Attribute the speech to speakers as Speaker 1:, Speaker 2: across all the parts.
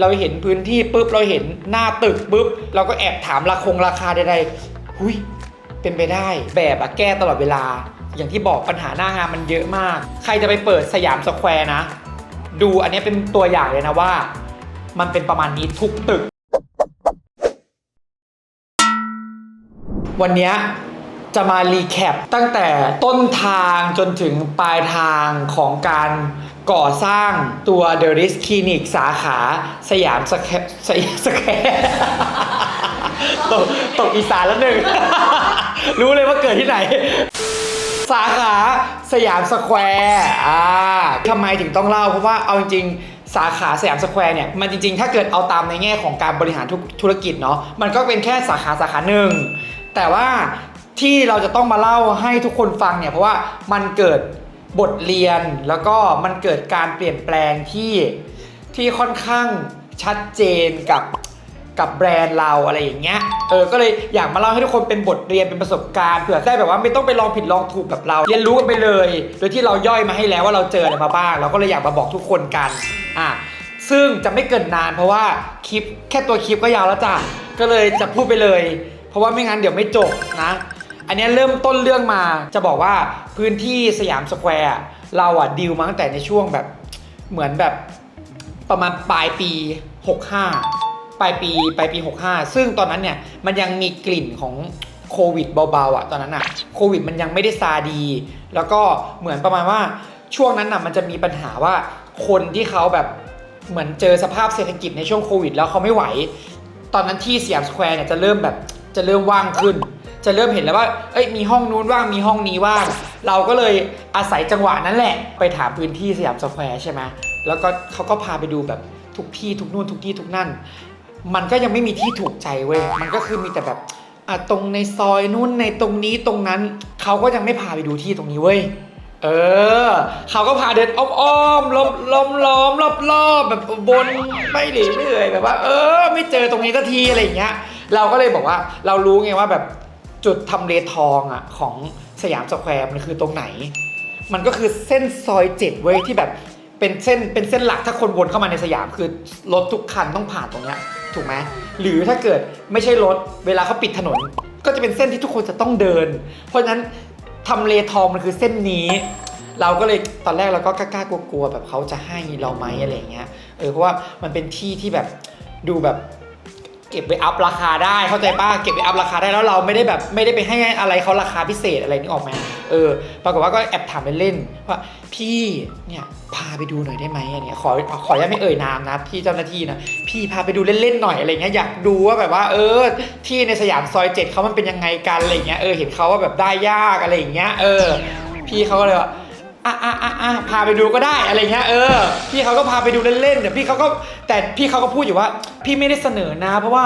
Speaker 1: เราเห็นพื้นที่ปุ๊บเราเห็นหน้าตึกปุ๊บเราก็แอบถามราคงราคาใดๆหุยเป็นไปได้ แบบอะแก้ตลอดเวลา อย่างที่บอกปัญหาหน้างานมันเยอะมาก ใครจะไปเปิดสยามสแควร์นะ ดูอันนี้เป็นตัวอย่างเลยนะว่า มันเป็นประมาณนี้ทุกตึก วันนี้จะมารีแคปตั้งแต่ต้นทางจนถึงปลายทางของการ ก่อสร้างตัว The Risk Clinic สาขาสยามสแควสยามสแควร์ตกตกอีสานแล้วหนึ่ง รู้เลยว่าเกิดที่ไหน สาขาสยามสแควร์อ่าทำไมถึงต้องเล่า เพราะว่าเอาจริงสาขาสยามสแควร์เนี่ยมันจริงๆ ถ้าเกิดเอาตามในแง่ของการบริหารธุรกิจเนาะมันก็เป็นแค่สาขาสาขาหนึ่ง แต่ว่าที่เราจะต้องมาเล่าให้ทุกคนฟังเนี่ยเพราะว่ามันเกิด บทเรียนแล้วก็มันเกิดการเปลี่ยนแปลงที่ที่ค่อนข้างชัดเจนกับกับแบรนด์เราอะไรอย่างเงี้ย เออ ก็เลยอยากมาเล่าให้ทุกคนเป็นบทเรียนเป็นประสบการณ์เผื่อได้แบบว่าไม่ต้องไปลองผิดลองถูกกับเรา เรียนรู้กันไปเลย โดยที่เราย่อยมาให้แล้วว่าเราเจออะไรมาบ้าง เราก็เลยอยากมาบอกทุกคนกัน อะ ซึ่งจะไม่เกินนานเพราะว่าคลิปแค่ตัวคลิปก็ยาวแล้วจ้ะ ก็เลยจะพูดไปเลย เพราะว่าไม่งั้นเดี๋ยวไม่จบนะ อันนี้เริ่มต้นเรื่องมาจะบอกว่าพื้นที่สยามสแควร์เราอะดีลมาตั้งแต่ในช่วงแบบเหมือนแบบประมาณปลายปี 65 ปลายปีปลายปี 65 ซึ่งตอนนั้นเนี่ยมันยังมีกลิ่นของโควิดเบาๆอะตอนนั้นอะโควิดมันยังไม่ได้ซาดี แล้วก็เหมือนประมาณว่าช่วงนั้นน่ะมันจะมีปัญหาว่าคนที่เขาแบบเหมือนเจอสภาพเศรษฐกิจในช่วงโควิด แล้วเขาไม่ไหว ตอนนั้นที่สยามสแควร์เนี่ยจะเริ่มแบบจะเริ่มว่างขึ้น จะเริ่มเห็นแล้วว่า เอ้ย มีห้องนู้นว่าง มีห้องนี้ว่าง เราก็เลยอาศัยจังหวะนั้นแหละ ไปถามพื้นที่สยามสแควร์ใช่ไหม แล้วก็เขาก็พาไปดูแบบทุกที่ทุกนู่นทุกที่ทุกนั่น มันก็ยังไม่มีที่ถูกใจเว้ย มันก็คือมีแต่แบบอะตรงในซอยนู้นในตรงนี้ตรงนั้น เขาก็ยังไม่พาไปดูที่ตรงนี้เว้ย เออ เขาก็พาเดินอ้อมๆล้อมล้อมล้อมรอบรอบแบบบนไม่เรื่อยแบบว่า เออ ไม่เจอตรงนี้สักทีอะไรอย่างเงี้ย เราก็เลยบอกว่าเรารู้ไงว่าแบบ จุดทำเลทองอะของสยามสแควร์มันคือตรงไหน มันก็คือเส้นซอยเจ็ดเว้ยที่แบบเป็นเส้นเป็นเส้นหลักถ้าคนวนเข้ามาในสยามคือรถทุกคันต้องผ่านตรงเนี้ยถูกไหมหรือถ้าเกิดไม่ใช่รถเวลาเขาปิดถนน ก็จะเป็นเส้นที่ทุกคนจะต้องเดิน เพราะฉะนั้นทำเลทองมันคือเส้นนี้ เราก็เลยตอนแรกเราก็กล้ากลัวๆแบบเขาจะให้เราไหมอะไรเงี้ยเออเพราะว่ามันเป็นที่ที่แบบดูแบบ เก็บไปอัพราคาได้เข้าใจป้าเก็บไปอัพราคาได้แล้วเราไม่ได้แบบไม่ได้ไปให้อะไรเขาราคาพิเศษอะไรนี่ออกไหมเออปรากฏว่าก็แอบถามเล่นๆว่าพี่เนี่ยพาไปดูหน่อยได้ไหมอันนี้ขอขออนุญาตไม่เอ่ยนามนะพี่เจ้าหน้าที่นะพี่พาไปดูเล่นๆหน่อยอะไรเงี้ยอยากดูว่าแบบว่าเออที่ในสยามซอยเจ็ดเขามันเป็นยังไงกันอะไรเงี้ยเออเห็นเขาว่าแบบได้ยากอะไรอย่างเงี้ยเออ พี่เขาก็เลยว่า อะอะอะอะพาไปดูก็ได้อะไรเงี้ยเออพี่เขาก็พาไปดูเล่นๆแต่พี่เขาก็แต่พี่เขาก็พูดอยู่ว่า พี่ไม่ได้เสนอนะ เพราะว่า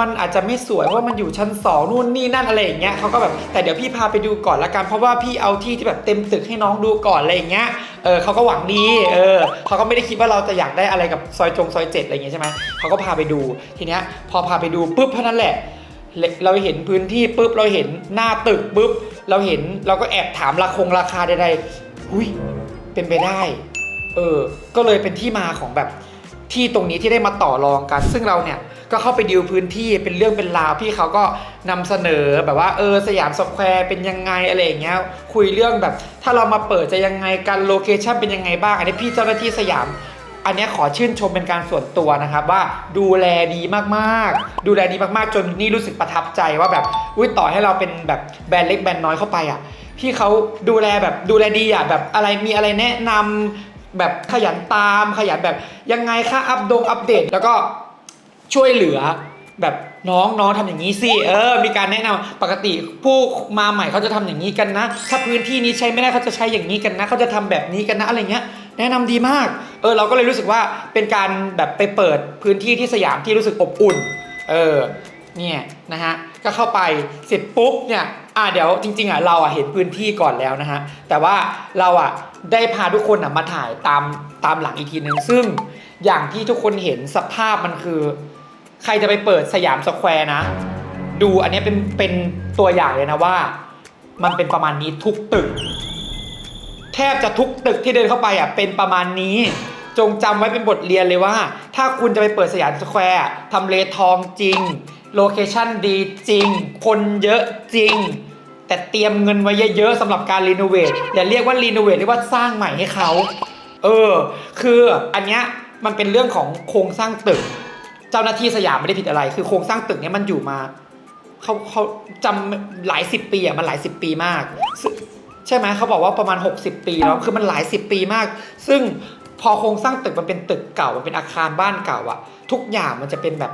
Speaker 1: มันอาจจะไม่สวยเพราะว่ามันอยู่ชั้นสองนู่นนี่นั่นอะไรอย่างเงี้ยเขาก็แบบแต่เดี๋ยวพี่พาไปดูก่อนละกันเพราะว่าพี่เอาที่ที่แบบเต็มตึกให้น้องดูก่อนอะไรอย่างเงี้ยเออเขาก็หวังดีเออเขาก็ไม่ได้คิดว่าเราจะอยากได้อะไรกับซอยจงซอยเจ็ดอะไรอย่างเงี้ยใช่ไหมเขาก็พาไปดูทีเนี้ยพอพาไปดูปุ๊บเท่านั้นแหละเราเห็นพื้นที่ปุ๊บเราเห็นหน้าตึกปุ๊บเราเห็นเราก็แอบถามราคงราคาใดๆ หุยเป็นไปได้ เออ ก็เลยเป็นที่มาของแบบที่ตรงนี้ที่ได้มาต่อรองกัน ซึ่งเราเนี่ยก็เข้าไปดิวพื้นที่เป็นเรื่องเป็นราวพี่เขาก็นำเสนอแบบว่าเออสยามสแควร์เป็นยังไงอะไรอย่างเงี้ยคุยเรื่องแบบ ถ้าเรามาเปิดจะยังไงกันโลเคชั่นเป็นยังไงบ้าง อันนี้พี่เจ้าหน้าที่สยาม อันนี้ขอชื่นชมเป็นการส่วนตัวนะครับว่าดูแลดีมากๆ ดูแลดีมากๆ จนนี่รู้สึกประทับใจว่าแบบอุ้ยต่อให้เราเป็นแบบแบรนด์เล็กแบรนด์น้อยเข้าไปอะ พี่เขาดูแลแบบดูแลดีอะแบบอะไรมีอะไรแนะนำแบบขยันตามขยันแบบยังไงค่าอัปดงอัปเดต แล้วก็ช่วยเหลือแบบน้องน้องทำอย่างนี้สิเออ มีการแนะนำปกติผู้มาใหม่เขาจะทำอย่างนี้กันนะ ถ้าพื้นที่นี้ใช้ไม่ได้เขาจะใช้อย่างนี้กันนะเขาจะทำแบบนี้กันนะอะไรเงี้ย แนะนำดีมาก เออ เราก็เลยรู้สึกว่าเป็นการแบบไปเปิดพื้นที่ที่สยามที่รู้สึกอบอุ่น เออเนี่ยนะฮะก็เข้าไปเสร็จปุ๊บเนี่ย อ่าเดี๋ยวจริงๆอะเราอะเห็นพื้นที่ก่อนแล้วนะฮะแต่ว่าเราอะได้พาทุกคนอะมาถ่ายตามตามหลังอีกทีนึงซึ่งอย่างที่ทุกคนเห็นสภาพมันคือ ใครจะไปเปิดสยามสแควร์นะ ดูอันนี้เป็นเป็นตัวอย่างเลยนะว่า มันเป็นประมาณนี้ทุกตึก แทบจะทุกตึกที่เดินเข้าไปอะเป็นประมาณนี้ จงจำไว้เป็นบทเรียนเลยว่า ถ้าคุณจะไปเปิดสยามสแควร์ทำเลทองจริง โลเคชั่นดีจริง คนเยอะจริง แต่เตรียมเงินไว้เยอะๆสำหรับการรีโนเวทอย่าเรียกว่ารีโนเวทเรียกว่าสร้างใหม่ให้เขาเออ คืออันเนี้ยมันเป็นเรื่องของโครงสร้างตึก เจ้าหน้าที่สยามไม่ได้ผิดอะไร คือโครงสร้างตึกเนี้ยมันอยู่มาเขาเขาจำหลายสิบปีอะมันหลายสิบปีมาก ใช่ไหมเขาบอกว่าประมาณ 60 ปีแล้วคือมันหลายสิบปีมาก ซึ่งพอโครงสร้างตึกมันเป็นตึกเก่ามันเป็นอาคารบ้านเก่าอะทุกอย่างมันจะเป็นแบบ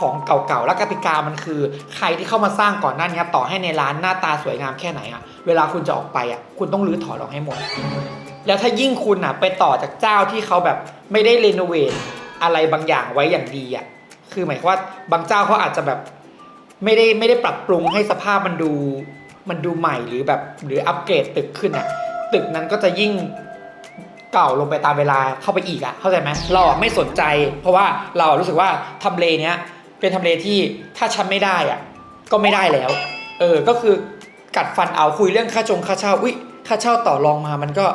Speaker 1: ของเก่าๆ และกติกามันคือใครที่เข้ามาสร้างก่อนหน้านี้ต่อให้ในร้านหน้าตาสวยงามแค่ไหนอะเวลาคุณจะออกไปอะคุณต้องรื้อถอนออกให้หมด แล้วถ้ายิ่งคุณอะไปต่อจากเจ้าที่เขาแบบไม่ได้รีโนเวทอะไรบางอย่างไว้อย่างดีอะคือหมายความว่าบางเจ้าเขาอาจจะแบบไม่ได้ไม่ได้ปรับปรุงให้สภาพมันดูมันดูใหม่หรือแบบหรืออัปเกรดตึกขึ้นอะตึกนั้นก็จะยิ่งเก่าลงไปตามเวลาเข้าไปอีกอะเข้าใจไหมเราอะไม่สนใจ เพราะว่าเรารู้สึกว่าทำเลเนี้ย เป็นทำเลที่ถ้าฉันไม่ได้อะก็ไม่ได้แล้ว เออ ก็คือกัดฟันเอาคุยเรื่องค่าจงค่าเช่า อุ้ยค่าเช่าต่อรองมามันก็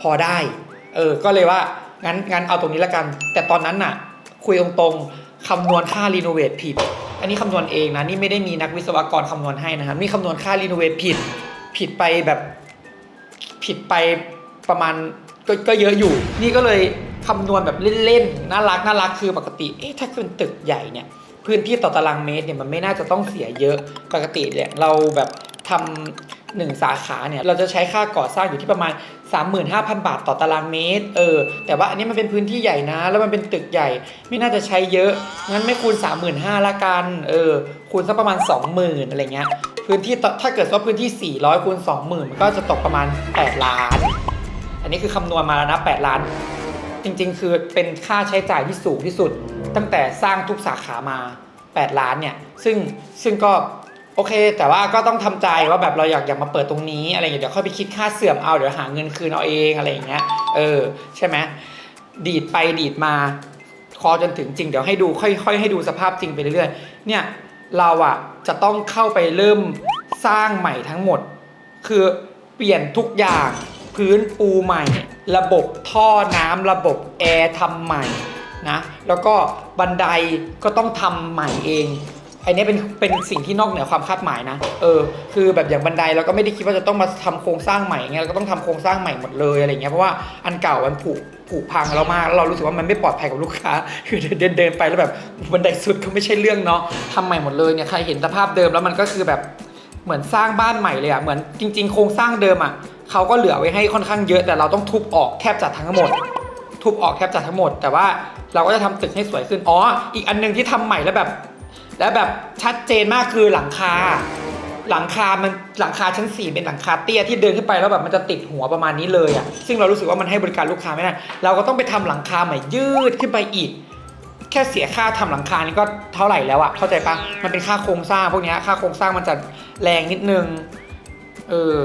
Speaker 1: พอได้ เออ ก็เลยว่างั้นงั้นเอาตรงนี้ละกัน แต่ตอนนั้นน่ะ คุยตรงๆคำนวณค่ารีโนเวทผิด อันนี้คำนวณเองนะ นี่ไม่ได้มีนักวิศวกรคำนวณให้นะครับนี่คำนวณค่ารีโนเวทผิด ผิดไปแบบผิดไปประมาณกก็เยอะอยู่ นี่ก็เลยคำนวณแบบเล่นๆ น่ารักน่ารักคือปกติ เอ๊ะถ้าเป็นตึกใหญ่เนี่ย พื้นที่ต่อตารางเมตรเนี่ยมันไม่น่าจะต้องเสียเยอะปกติเนี่ยเราแบบทำหนึ่งสาขาเนี่ยเราจะใช้ค่าก่อสร้างอยู่ที่ประมาณ 35,000 บาทต่อตารางเมตรเออแต่ว่าอันนี้มันเป็นพื้นที่ใหญ่นะ แล้วมันเป็นตึกใหญ่ไม่น่าจะใช้เยอะงั้นไม่คูณ 35,000ละกันเออคูณสักประมาณ 20,000อะไรเงี้ยพื้นที่ต่อถ้าเกิดว่าพื้นที่ 400คูณ20,000มันก็จะตกประมาณ 8 ล้าน อันนี้คือคำนวณมาแล้วนะ 8 ล้าน ริง ๆ คือเป็นค่าใช้จ่ายที่สูงที่สุด ตั้งแต่สร้างทุกสาขามา 8 ล้านเนี่ย ซึ่งซึ่งก็โอเค แต่ว่าก็ต้องทำใจว่าแบบเราอยากอยากมาเปิดตรงนี้อะไรอย่างเงี้ยเดี๋ยวค่อยไปคิดค่าเสื่อมเอาเดี๋ยวหาเงินคืนเอาเองอะไรอย่างเงี้ยเออใช่ไหมดีดไปดีดมาคอจนถึงจริงเดี๋ยวให้ดูค่อย ๆ ให้ดูสภาพจริงไปเรื่อยๆเนี่ยเราอะจะต้องเข้าไปเริ่มสร้างใหม่ทั้งหมด คือเปลี่ยนทุกอย่างพื้นปูใหม่ ระบบท่อน้ำระบบแอร์ทำใหม่นะแล้วก็บันไดก็ต้องทำใหม่เองอันนี้เป็นเป็นสิ่งที่นอกเหนือความคาดหมายนะ เออ คือแบบอย่างบันไดเราก็ไม่ได้คิดว่าจะต้องมาทำโครงสร้างใหม่เงี้ยเราก็ต้องทำโครงสร้างใหม่หมดเลยอะไรเงี้ยเพราะว่าอันเก่ามันผุผุพังเรามากแล้วเรารู้สึกว่ามันไม่ปลอดภัยกับลูกค้า คือเดินเดินไปแล้วแบบบันไดสุดก็ไม่ใช่เรื่องเนาะทำใหม่หมดเลยเนี่ยใครเห็นสภาพเดิมแล้วมันก็คือแบบเหมือนสร้างบ้านใหม่เลยอะเหมือนจริง ๆ โครงสร้างเดิมอะ เขาก็เหลือไว้ให้ค่อนข้างเยอะ แต่เราต้องทุบออกแทบจะทั้งหมด ทุบออกแทบจะทั้งหมด แต่ว่าเราก็จะทำตึกให้สวยขึ้นอ๋ออีกอันหนึงที่ทำใหม่แล้วแบบ แล้วแบบชัดเจนมากคือหลังคา หลังคา มันหลังคาชั้นสี่เป็นหลังคาเตี้ยที่เดินขึ้นไปแล้วแบบมันจะติดหัวประมาณนี้เลยอะซึ่งเรารู้สึกว่ามันให้บริการลูกค้าไม่ได้เราก็ต้องไปทำหลังคาใหม่ยืดขึ้นไปอีกแค่เสียค่าทำหลังคานี่ก็เท่าไหร่แล้วอะเข้าใจปะมันเป็นค่าโครงสร้างพวกนี้ค่าโครงสร้างมันจะแรงนิดนึง เออ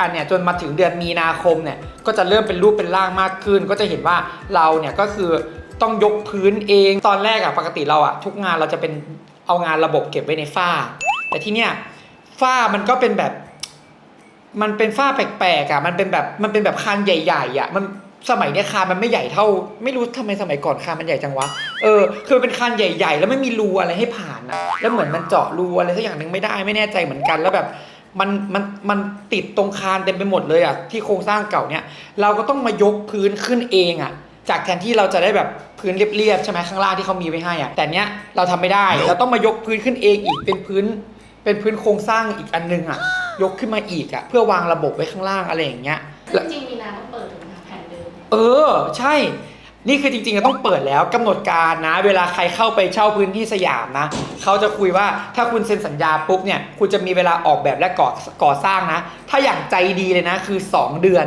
Speaker 1: อันเนี้ยจนมาถึงเดือนมีนาคมเนี่ยก็จะเริ่มเป็นรูปเป็นร่างมากขึ้น ก็จะเห็นว่าเราเนี่ยก็คือต้องยกพื้นเองตอนแรกอะปกติเราอะทุกงานเราจะเป็นเอางานระบบเก็บไว้ในฝ้า แต่ที่เนี้ยฝ้ามันก็เป็นแบบ มันเป็นฝ้าแปลกๆอะมันเป็นแบบมันเป็นแบบคานใหญ่ๆอะมันสมัยเนี้ยคานมันไม่ใหญ่เท่า ไม่รู้ทำไมสมัยก่อนคานมันใหญ่จังวะเออคือเป็นคานใหญ่ ๆ แล้วไม่มีรูอะไรให้ผ่านอะแล้วเหมือนมันเจาะรูอะไรสักอย่างหนึ่งไม่ได้ไม่แน่ใจเหมือนกันแล้วแบบ มันมันมันติดตรงคานเต็มไปหมดเลยอะที่โครงสร้างเก่าเนี่ย เราก็ต้องมายกพื้นขึ้นเองอะ จากแทนที่เราจะได้แบบพื้นเรียบๆใช่ไหมข้างล่างที่เขามีไว้ให้อะแต่เนี้ยเราทำไม่ได้ เราต้องมายกพื้นขึ้นเองอีกเป็นพื้น เป็นพื้นโครงสร้างอีกอันนึงอะ ยกขึ้นมาอีกอะเพื่อวางระบบไว้ข้างล่างอะไรอย่างเงี้ย
Speaker 2: ซึ่งจริงๆมีนาต้องเปิดถูกไหมคะแผนเดิม
Speaker 1: เออ ใช่ นี่คือจริงๆก็ต้องเปิดแล้วกำหนดการนะ เวลาใครเข้าไปเช่าพื้นที่สยามนะเขาจะคุยว่าถ้าคุณเซ็นสัญญาปุ๊บเนี่ยคุณจะมีเวลาออกแบบและก่อก่อสร้างนะ ถ้าอย่างใจดีเลยนะคือ 2 เดือน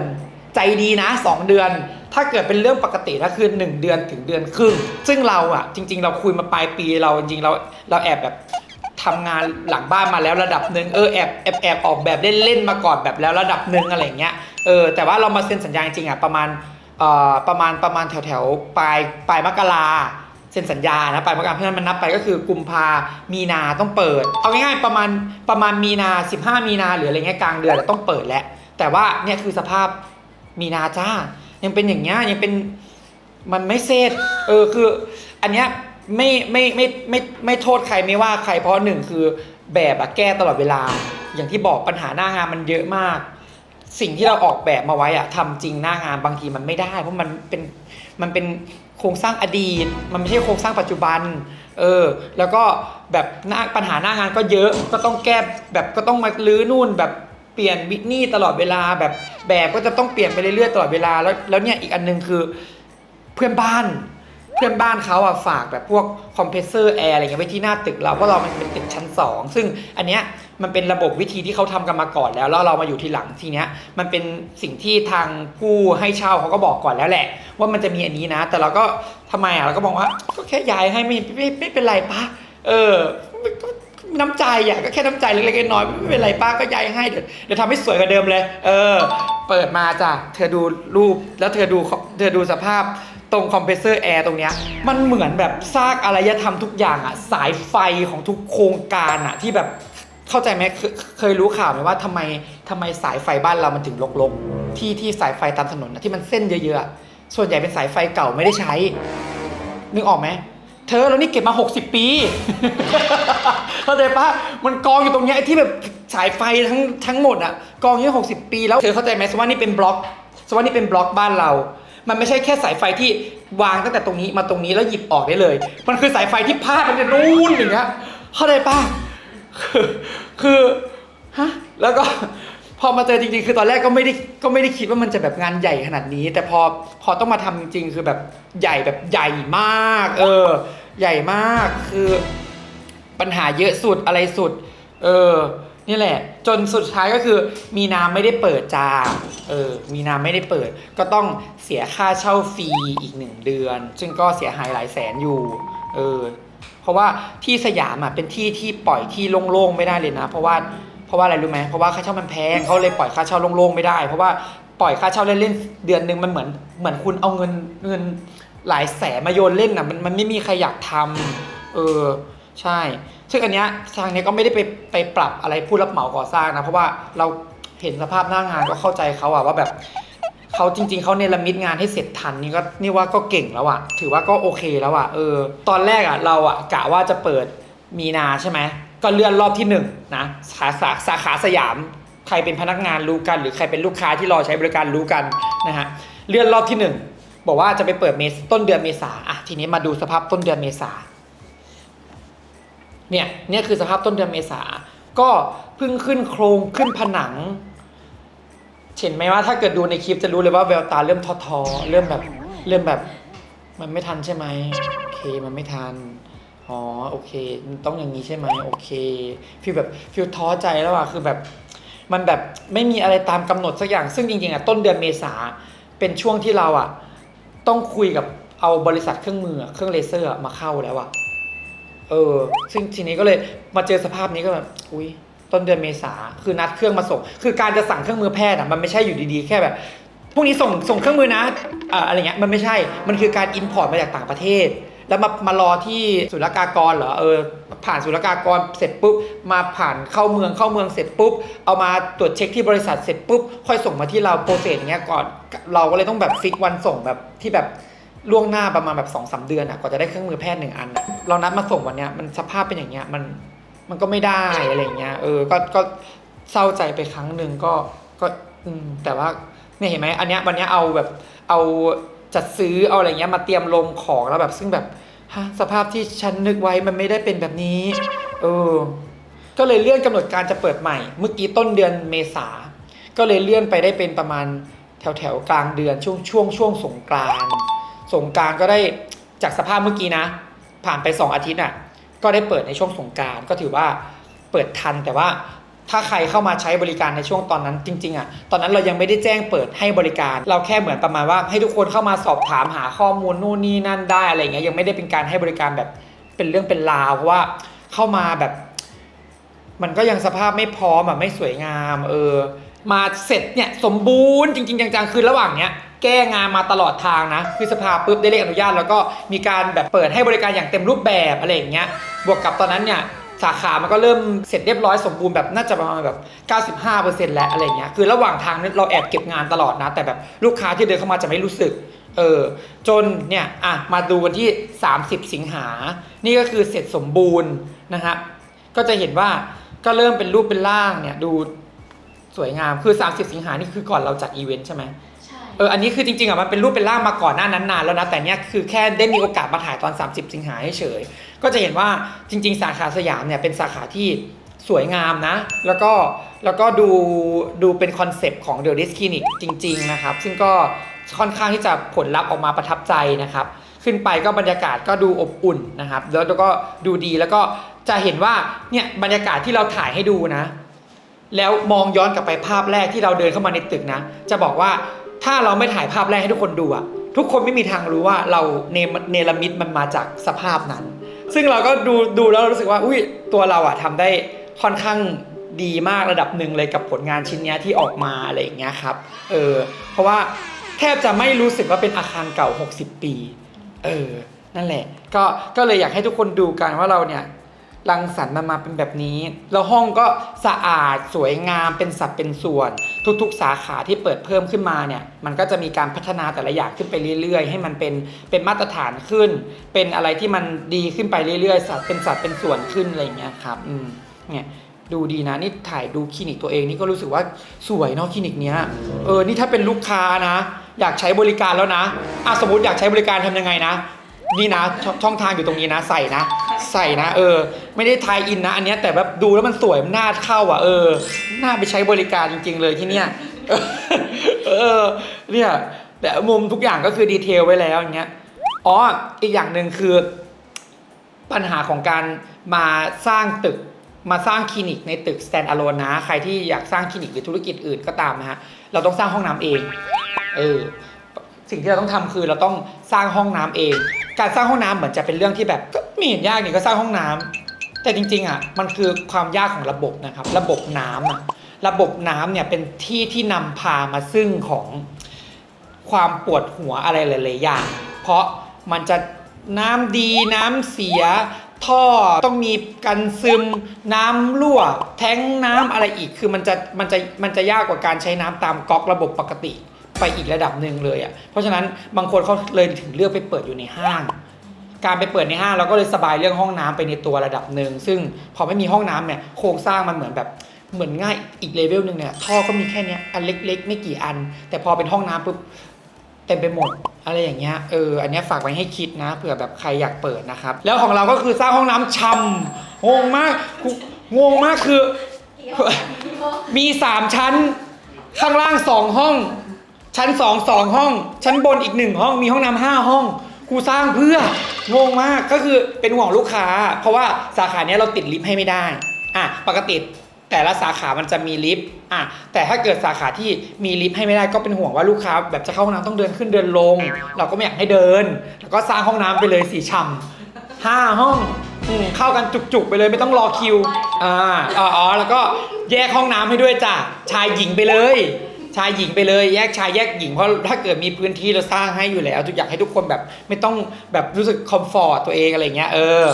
Speaker 1: ใจดีนะ 2 เดือน ถ้าเกิดเป็นเรื่องปกติถ้าคือ 1 เดือนถึงเดือนครึ่ง ซึ่งเราอะจริง ๆ เราคุยมาปลายปีเราจริงๆเราเราแอบแบบทำงานหลังบ้านมาแล้วระดับหนึ่งเออแอบแอบแอบออกแบบเล่นๆมาก่อนแบบแล้วระดับหนึ่งอะไรเงี้ยเออแต่ว่าเรามาเซ็นสัญญาจริงๆอะประมาณ ประมาณประมาณแถวแถวปลายปลายมกราเซ็นสัญญานะปลายมกราเพราะฉะนั้นมันนับไปก็คือกุมภามีนาต้องเปิด เอาง่ายๆประมาณประมาณมีนา 15 มีนาหรืออะไรเงี้ยกลางเดือนต้องเปิดแล้วแต่ว่าเนี่ยคือสภาพมีนาจ้า ยังเป็นอย่างเงี้ยยังเป็นมันไม่เสร็จเออคือ อันเนี้ยไม่ไม่ไม่ไม่ไม่โทษใครไม่ว่าใครเพราะหนึ่งคือแบบอะแก้ตลอดเวลา อย่างที่บอกปัญหาหน้างานมันเยอะมาก สิ่งที่เราออกแบบมาไว้อะทำจริงหน้างานบางทีมันไม่ได้ เพราะมันเป็นมันเป็นโครงสร้างอดีต มันไม่ใช่โครงสร้างปัจจุบันเออแล้วก็แบบหน้าปัญหาหน้างานก็เยอะก็ต้องแก้แบบก็ต้องมาลื้อนู่นแบบเปลี่ยนวิกนี่ตลอดเวลาแบบแบบก็จะต้องเปลี่ยนไปเรื่อยๆตลอดเวลาแล้วแล้วเนี่ยอีกอันหนึงคือเพื่อนบ้านเพื่อนบ้านเขาอะฝากแบบพวกคอมเพรสเซอร์แอร์อะไรเงี้ยไว้ที่หน้าตึกเราเพราะเรามันเป็นตึกชั้น 2 ซึ่งอันเนี้ย มันเป็นระบบวิธีที่เขาทำกันมาก่อนแล้วแล้วเรามาอยู่ทีหลังทีเนี้ยมันเป็นสิ่งที่ทางผู้ให้เช่าเขาก็บอกก่อนแล้วแหละ ว่ามันจะมีอันนี้นะ แต่เราก็ทำไมอะเราก็มองว่าก็แค่ย้ายให้ไม่ไม่ไม่เป็นไรปะเออก็น้ำใจอะก็แค่น้ำใจเล็กๆน้อยๆไม่เป็นไรป้าก็ย้ายให้เดี๋ยวเดี๋ยวทำให้สวยกว่าเดิมเลย เออ เปิดมาจ้ะเธอดูรูปแล้วเธอดูเธอดูสภาพตรงคอมเพรสเซอร์แอร์ตรงเนี้ยมันเหมือนแบบซากอารยธรรมทุกอย่างอะสายไฟของทุกโครงการอะที่แบบ เข้าใจไหมเคยเคยรู้ข่าวไหมว่าทำไมทำไมสายไฟบ้านเรามันถึงรกๆ ที่ที่สายไฟตามถนนนะที่มันเส้นเยอะๆอะส่วนใหญ่เป็นสายไฟเก่าไม่ได้ใช้ นึกออกไหมเธอแล้วนี่เก็บมา 60 ปี เข้าใจปะมันกองอยู่ตรงเนี้ยไอ้ที่แบบสายไฟทั้งทั้งหมดอะกองอยู่ 60 ปี แล้วเธอเข้าใจไหมสมมติว่านี่เป็นบล็อกสมมติว่านี่เป็นบล็อกบ้านเรา มันไม่ใช่แค่สายไฟที่วางตั้งแต่ตรงนี้มาตรงนี้แล้วหยิบออกได้เลย มันคือสายไฟที่พาดมันจะนู่นอย่างเงี้ยเข้าใจปะ คือคือฮะแล้วก็พอมาเจอจริงๆ คือตอนแรกก็ไม่ได้ก็ไม่ได้คิดว่ามันจะแบบงานใหญ่ขนาดนี้ แต่พอพอต้องมาทำจริงๆ คือแบบใหญ่แบบใหญ่มาก เออ ใหญ่มากคือปัญหาเยอะสุดอะไรสุด เออ นี่แหละ จนสุดท้ายก็คือ มีนาไม่ได้เปิดจ้าเออ มีนาไม่ได้เปิด ก็ต้องเสียค่าเช่าฟรีอีกหนึ่งเดือน ซึ่งก็เสียหายหลายแสนอยู่ เออ เพราะว่าที่สยามอะเป็นที่ที่ปล่อยที่โล่งๆไม่ได้เลยนะ เพราะว่าเพราะว่าอะไรรู้ไหมเพราะว่าค่าเช่ามันแพงเขาเลยปล่อยค่าเช่าโล่งๆไม่ได้ เพราะว่าปล่อยค่าเช่าเล่นๆเดือนหนึ่งมันเหมือนเหมือนคุณเอาเงินเงินหลายแสนมาโยนเล่นอะมันมันไม่มีใครอยากทำเออใช่ ซึ่งอันเนี้ยทางเนี้ยก็ไม่ได้ไปไปปรับอะไรผู้รับเหมาก่อสร้างนะ เพราะว่าเราเห็นสภาพหน้างานก็เข้าใจเขาอะว่าแบบ เขาจริง ๆเขาเนรมิตงานให้เสร็จทันนี่ก็นี่ว่าก็เก่งแล้วอะถือว่าก็โอเคแล้วอะเออ ตอนแรกอะเราอะกะว่าจะเปิดมีนาใช่ไหมก็เลื่อนรอบที่หนึ่งนะสาขาสาขาสยาม ใครเป็นพนักงานรู้กัน หรือใครเป็นลูกค้าที่รอใช้บริการรู้กันนะฮะเลื่อนรอบที่หนึ่งบอกว่าจะไปเปิดเมษต้นเดือนเมษาอะทีนี้มาดูสภาพต้นเดือนเมษาเนี่ยเนี่ยคือสภาพต้นเดือนเมษาก็เพิ่งขึ้นโครงขึ้นผนัง เห็นไหมว่าถ้าเกิดดูในคลิปจะรู้เลยว่าแววตาเริ่มท้อๆเริ่มแบบเริ่มแบบ มันไม่ทันใช่ไหมโอเคมันไม่ทันอ๋อโอเคมันต้องอย่างนี้ใช่ไหมโอเคฟีลแบบฟีลท้อใจแล้วอะคือแบบ มันแบบไม่มีอะไรตามกำหนดสักอย่าง ซึ่งจริงๆอะต้นเดือนเมษาเป็นช่วงที่เราอะต้องคุยกับเอาบริษัทเครื่องมือเครื่องเลเซอร์มาเข้าแล้วอะเออ ซึ่งทีนี้ก็เลยมาเจอสภาพนี้ก็แบบ อุ้ย ต้นเดือนเมษาคือนัดเครื่องมาส่ง คือการจะสั่งเครื่องมือแพทย์อะมันไม่ใช่อยู่ดีๆ แค่แบบพวกนี้ส่งส่งเครื่องมือนะอ่าอะไรเงี้ยมันไม่ใช่ มันคือการอินพอร์ตมาจากต่างประเทศ แล้วมามารอที่ศุลกากรเหรอเออผ่านศุลกากรเสร็จปุ๊บมาผ่านเข้าเมืองเข้าเมืองเสร็จปุ๊บเอามาตรวจเช็คที่บริษัทเสร็จปุ๊บค่อยส่งมาที่เราโปรเซสอย่างเงี้ยก่อนเราก็เลยต้องแบบฟิกวันส่งแบบที่แบบล่วงหน้าประมาณแบบสองสาเดือนอะกว่าจะได้เครื่องมือแพทย์หนึ่งอันอะเรานัดมาส่งวันเนี้ยมันสภาพเป็นอย่างเงี้ยมัน มันก็ไม่ได้อะไรเงี้ยเออก็ก็เศร้าใจไปครั้งหนึ่งก็ก็อืมแต่ว่าเนี่ยเห็นไหมอันเนี้ยวันเนี้ยเอาแบบเอาจัดซื้อเอาอะไรเงี้ยมาเตรียมลงของแล้วแบบซึ่งแบบฮะสภาพที่ฉันนึกไว้มันไม่ได้เป็นแบบนี้ เออ ก็เลยเลื่อนกำหนดการจะเปิดใหม่ เมื่อกี้ต้นเดือนเมษา ก็เลยเลื่อนไปได้เป็นประมาณแถวแถวๆกลางเดือนช่วงช่วงช่วงสงกรานสงกรานก็ได้จากสภาพเมื่อกี้นะ ผ่านไป 2 อาทิตย์อะ ก็ได้เปิดในช่วงสงการก็ถือว่าเปิดทันแต่ว่าถ้าใครเข้ามาใช้บริการในช่วงตอนนั้นจริง ๆอะตอนนั้นเรายังไม่ได้แจ้งเปิดให้บริการ เราแค่เหมือนประมาณว่า ให้ทุกคนเข้ามาสอบถามหาข้อมูลนู่นนี่นั่นได้อะไรเงี้ยยังไม่ได้เป็นการให้บริการแบบเป็นเรื่องเป็นราวเพราะว่าเข้ามาแบบ มันก็ยังสภาพไม่พร้อมอะไม่สวยงาม เออมาเสร็จเนี่ยสมบูรณ์จริง ๆ จังๆคือระหว่างเนี้ย แก้งานมาตลอดทางนะคือสภาปุ๊บได้เลขอนุญาต แล้วก็มีการแบบเปิดให้บริการอย่างเต็มรูปแบบอะไรอย่างเงี้ยบวกกับตอนนั้นเนี่ยสาขามันก็เริ่มเสร็จเรียบร้อยสมบูรณ์แบบน่าจะประมาณแบบ 95%แล้วอะไรเงี้ยคือระหว่างทางเนี่ยเราแอบเก็บงานตลอดนะ แต่แบบลูกค้าที่เดินเข้ามาจะไม่รู้สึกเออจนเนี่ยอะมาดูวันที่ 30 สิงหา นี่ก็คือเสร็จสมบูรณ์นะครับก็จะเห็นว่าก็เริ่มเป็นรูปเป็นร่างเนี่ยดูสวยงามคือ 30 สิงหานี่คือก่อนเราจัดอีเวนต์ใช่ไหม เอออันนี้คือจริงๆอะมันเป็นรูปเป็นร่างมาก่อนหน้านั้นนานแล้วนะแต่เนี้ยคือแค่ได้มีโอกาสมาถ่ายตอน 30 สิงหาเฉยก็จะเห็นว่าจริง ๆ สาขาสยามเนี่ยเป็นสาขาที่สวยงามนะ แล้วก็แล้วก็ดูดูเป็นคอนเซปต์ของ The r i s Clinic จริง ๆ นะครับ ซึ่งก็ค่อนข้างที่จะผลลัพธ์ออกมาประทับใจนะครับ ขึ้นไปก็บรรยากาศก็ดูอบอุ่นนะครับ แล้วก็ดูดีแล้วก็จะเห็นว่าเนี่ยบรรยากาศที่เราถ่ายให้ดูนะ แล้วมองย้อนกลับไปภาพแรกที่เราเดินเข้ามาในตึกนะ จะบอกว่า ถ้าเราไม่ถ่ายภาพแรกให้ทุกคนดูอะทุกคนไม่มีทางรู้ว่าเราเนมเนรมิตมันมาจากสภาพนั้น ซึ่งเราก็ดูดูแล้วรู้สึกว่า อุ้ยตัวเราอะทำได้ค่อนข้างดีมากระดับหนึ่งเลยกับผลงานชิ้นนี้ที่ออกมาอะไรอย่างเงี้ยครับเออเพราะว่าแทบจะไม่รู้สึกว่าเป็นอาคารเก่า 60 ปี เออ นั่นแหละ ก็ ก็เลยอยากให้ทุกคนดูกันว่าเราเนี่ย รังสรรค์มันมาเป็นแบบนี้ แล้วห้องก็สะอาดสวยงามเป็นสัดเป็นส่วน ทุกๆ สาขาที่เปิดเพิ่มขึ้นมาเนี่ยมันก็จะมีการพัฒนาแต่ละอย่างขึ้นไปเรื่อย ๆ ให้มันเป็นเป็นมาตรฐานขึ้น เป็นอะไรที่มันดีขึ้นไปเรื่อยๆสัดเป็นสัดเป็นส่วนขึ้นอะไรอย่างเงี้ยครับอืมเนี่ยดูดีนะนี่ถ่ายดูคลินิกตัวเองนี่ก็รู้สึกว่าสวยเนาะคลินิกเนี้ยเออนี่ถ้าเป็นลูกค้านะ อยากใช้บริการแล้วนะอะสมมติอยากใช้บริการทำยังไงนะ นี่นะชช่องทางอยู่ตรงนี้นะใส่นะ ใส่นะ เออ ไม่ได้ทายอินนะ อันเนี้ยแต่แบบดูแล้วมันสวยมันน่าเข้าอะเออน่าไปใช้บริการจริง ๆ เลยที่เนี้ยเออ เนี่ยแต่มุมทุกอย่างก็คือดีเทลไว้แล้วอย่างเงี้ยอ๋ออีกอย่างหนึ่งคือ ปัญหาของการมาสร้างตึกมาสร้างคลินิกในตึก stand alone นะ ใครที่อยากสร้างคลินิกหรือธุรกิจอื่นก็ตามนะฮะเราต้องสร้างห้องน้ำเองเออสิ่งที่เราต้องทำคือเราต้องสร้างห้องน้ำเอง การสร้างห้องน้ำเหมือนจะเป็นเรื่องที่แบบก็ไม่เห็นยากนี่ก็สร้างห้องน้ำแต่จริงๆอะมันคือความยากของระบบนะครับ ระบบน้ำอะระบบน้ำเนี่ยเป็นที่ที่นำพามาซึ่งของความปวดหัวอะไรหลายๆอย่าง เพราะมันจะน้ำดีน้ำเสีย ท่อต้องมีกันซึมน้ำรั่ว แท้งน้ำอะไรอีกคือมันจะมันจะมันจะยากกว่าการใช้น้ำตามก๊อกระบบปกติ ไปอีกระดับหนึ่งเลยอะ เพราะฉะนั้นบางคนเขาเลยถึงเลือกไปเปิดอยู่ในห้าง การไปเปิดในห้างเราก็เลยสบายเรื่องห้องน้ำไปในตัวระดับหนึ่ง ซึ่งพอไม่มีห้องน้ำเนี่ยโครงสร้างมันเหมือนแบบเหมือนง่ายอีกเลเวลหนึ่งเนี่ยท่อก็มีแค่เนี้ยอันเล็ก ๆ ไม่กี่อัน แต่พอเป็นห้องน้ำปุ๊บเต็มไปหมดอะไรอย่างเงี้ยเอออันเนี้ยฝากไว้ให้คิดนะเผื่อแบบใครอยากเปิดนะครับ แล้วของเราก็คือสร้างห้องน้ำชำงงมากกูงงมากคือ มีสามชั้น ข้างล่างสองห้อง ชั้นสองสองห้อง ชั้นบนอีกหนึ่งห้องมีห้องน้ำห้าห้องกูสร้างเพื่องงมากก็คือเป็นห่วงลูกค้า เพราะว่าสาขาเนี้ยเราติดลิฟต์ให้ไม่ได้อะปกติแต่ละสาขามันจะมีลิฟต์อะแต่ถ้าเกิดสาขาที่มีลิฟต์ให้ไม่ได้ก็เป็นห่วงว่าลูกค้า แบบจะเข้าห้องน้ำต้องเดินขึ้นเดินลง เราก็ไม่อยากให้เดิน แล้วก็สร้างห้องน้ำไปเลยสี่ช่ำห้าห้องอืมเข้ากันจุกๆไปเลยไม่ต้องรอคิวอ่าอ๋ออ๋อแล้วก็แยกห้องน้ำให้ด้วยจ้ะชายหญิงไปเลย ชายหญิงไปเลยแยกชายแยกหญิงเพราะถ้าเกิดมีพื้นที่เราสร้างให้อยู่แล้วทุกอยากให้ทุกคนแบบไม่ต้องแบบรู้สึกคอมฟอร์ตตัวเองอะไรเงี้ยเออ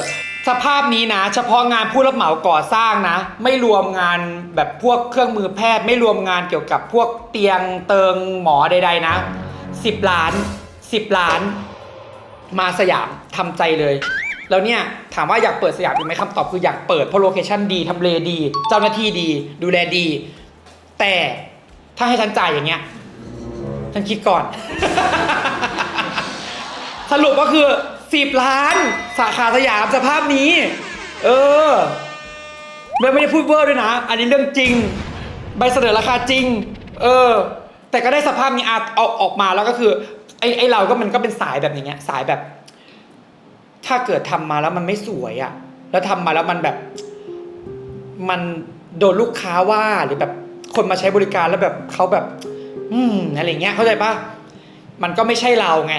Speaker 1: สภาพนี้นะ เฉพาะงานผู้รับเหมาก่อสร้างนะ ไม่รวมงานแบบพวกเครื่องมือแพทย์ ไม่รวมงานเกี่ยวกับพวกเตียงเติงหมอใด ๆ นะ 10 ล้าน 10 ล้าน มาสยามทำใจเลย แล้วเนี่ย ถามว่าอยากเปิดสยามอีกไหมคำตอบคืออยากเปิดเพราะโลเคชั่นดีทำเลดี เจ้าหน้าที่ดี ดูแลดี แต่ ถ้าให้ฉันจ่ายอย่างเงี้ยฉันคิดก่อน สรุปก็คือสิบล้าน สาขาสยามสภาพนี้ เออไม่ไม่ได้พูดเวอร์ด้วยนะ อันนี้เรื่องจริง ใบเสนอราคาจริง เออ แต่ก็ได้สภาพนี้อาเอาออกมาแล้วก็คือไอ้ไอ้เราก็มันก็เป็นสายแบบอย่างเงี้ย สายแบบ ถ้าเกิดทำมาแล้วมันไม่สวยอะแล้วทำมาแล้วมันแบบ มันโดนลูกค้าว่าหรือแบบ คนมาใช้บริการแล้วแบบเขาแบบ อืมอะไรเงี้ยเข้าใจปะมันก็ไม่ใช่เราไง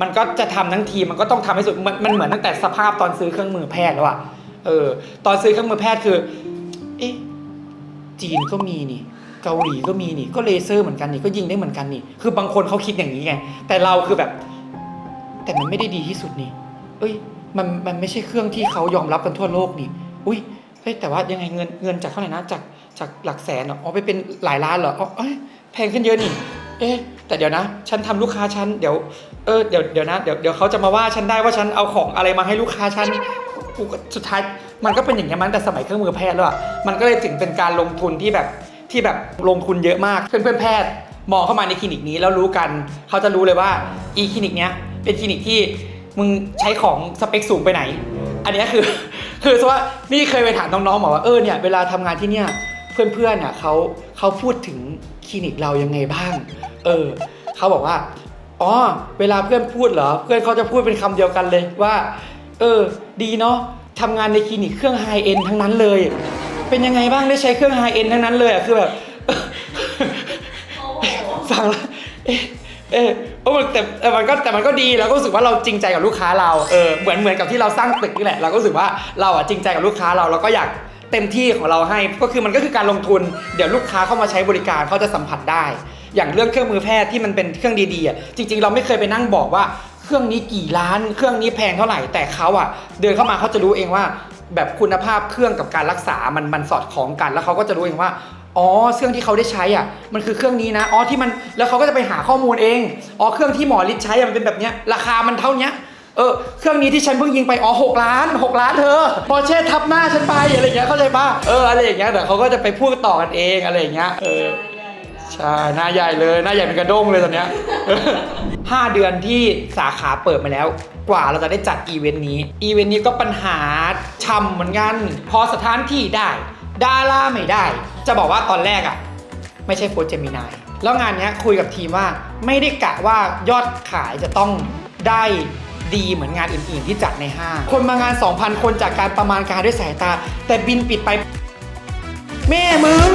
Speaker 1: มันก็จะทำทั้งทีมันก็ต้องทำให้สุดมันมันเหมือนตั้งแต่สภาพตอนซื้อเครื่องมือแพทย์แล้วอะเออ ตอนซื้อเครื่องมือแพทย์คือ เอ๊ะจีนก็มีนี่เกาหลีก็มีนี่ก็เลเซอร์เหมือนกันนี่ก็ยิงได้เหมือนกันนี่ คือบางคนเขาคิดอย่างนี้ไงแต่เราคือแบบ แต่มันไม่ได้ดีที่สุดนี่ เอ้ย มันมันไม่ใช่เครื่องที่เขายอมรับกันทั่วโลกนี่ อุ้ยเฮ้ยแต่ว่ายังไงเงินเงินจากเท่าไหร่นะจาก จากหลักแสนเหรออ๋อไปเป็นหลายล้านเหรออ๋อเอ้แพงขึ้นเยอะนี่ เอ๊ะแต่เดี๋ยวนะ ฉันทำลูกค้าฉันเดี๋ยวเออเดี๋ยวเดี๋ยวนะเดี๋ยวเดี๋ยวเขาจะมาว่าฉันได้ว่าฉันเอาของอะไรมาให้ลูกค้าฉันกูก็สุดท้ายมันก็เป็นอย่างนี้มันแต่สมัยเครื่องมือแพทย์แล้วอะมันก็เลยถึงเป็นการลงทุนที่แบบที่แบบลงทุนเยอะมากเพื่อนเพื่อนแพทย์มองเข้ามาในคลินิกนี้แล้วรู้กัน เขาจะรู้เลยว่าอีคลินิกเนี้ยเป็นคลินิกที่มึงใช้ของสเปคสูงไปไหน อันนี้คือ คือสว่านี่เคยไปถามน้องๆบอกว่าเออเนี่ยเวลาทำงานที่เนี่ย เพื่อนๆเนี่ยเขาเขาพูดถึงคลินิกเรายังไงบ้าง เออเขาบอกว่าอ๋อเวลาเพื่อนพูดเหรอ เพื่อนเขาจะพูดเป็นคำเดียวกันเลยว่า เออ ดีเนาะทำงานในคลินิกเครื่องไฮเอ็นทั้งนั้นเลย เป็นยังไงบ้างได้ใช้เครื่องไฮเอ็นทั้งนั้นเลยอะคือแบบฟังแล้วเอ๊ะเอ๊ะโอ้แต่แต่มันก็แต่มันก็ดีเราก็รู้สึกว่าเราจริงใจกับลูกค้าเราเออเหมือนเหมือนกับที่เราสร้างตึกนี่แหละเราก็รู้สึกว่าเราอะจริงใจกับลูกค้าเราเราก็อยาก เต็มที่ของเราให้ก็คือมันก็คือการลงทุน เดี๋ยวลูกค้าเข้ามาใช้บริการเขาจะสัมผัสได้ อย่างเรื่องเครื่องมือแพทย์ที่มันเป็นเครื่องดีๆอะจริง ๆ เราไม่เคยไปนั่งบอกว่าเครื่องนี้กี่ล้าน เครื่องนี้แพงเท่าไหร่แต่เขาอะ เดินเข้ามาเขาจะรู้เองว่า แบบคุณภาพเครื่องกับการรักษามันมันสอดคล้องกัน แล้วเขาก็จะรู้เองว่าอ๋อเครื่องที่เขาได้ใช้อะมันคือเครื่องนี้นะอ๋อที่มันแล้วเขาก็จะไปหาข้อมูลเองอ๋อเครื่องที่หมอฤทธิ์ใช้อะมันเป็นแบบเนี้ยราคามันเท่าเนี้ย เออเครื่องนี้ที่ฉันเพิ่งยิงไปอ๋อหกล้านหกล้านเธอพอเช่ทับหน้าฉันไปอะไรอย่างเงี้ยเข้าใจปะเอออะไรอย่างเงี้ยเดี๋ยวเขาก็จะไปพูดต่อกันเองอะไรอย่างเงี้ยเออใช่หน้าใหญ่เลยหน้าใหญ่เป็นกระด้งเลยตอนเนี้ยห้าเดือนที่สาขาเปิดมาแล้ว กว่าเราจะได้จัดอีเวนต์นี้อีเวนต์นี้ก็ปัญหาช่ำเหมือนกัน พอสถานที่ได้ดาราไม่ได้ จะบอกว่าตอนแรกอะไม่ใช่โฟร์เจมินายแล้วงานเนี้ยคุยกับทีมว่าไม่ได้กะว่ายอดขายจะต้องได้ ดีเหมือนงานอื่นๆที่จัดในห้าง คนมางาน 2,000 คนจากการประมาณการด้วยสายตา แต่บินปิดไป แม่มึง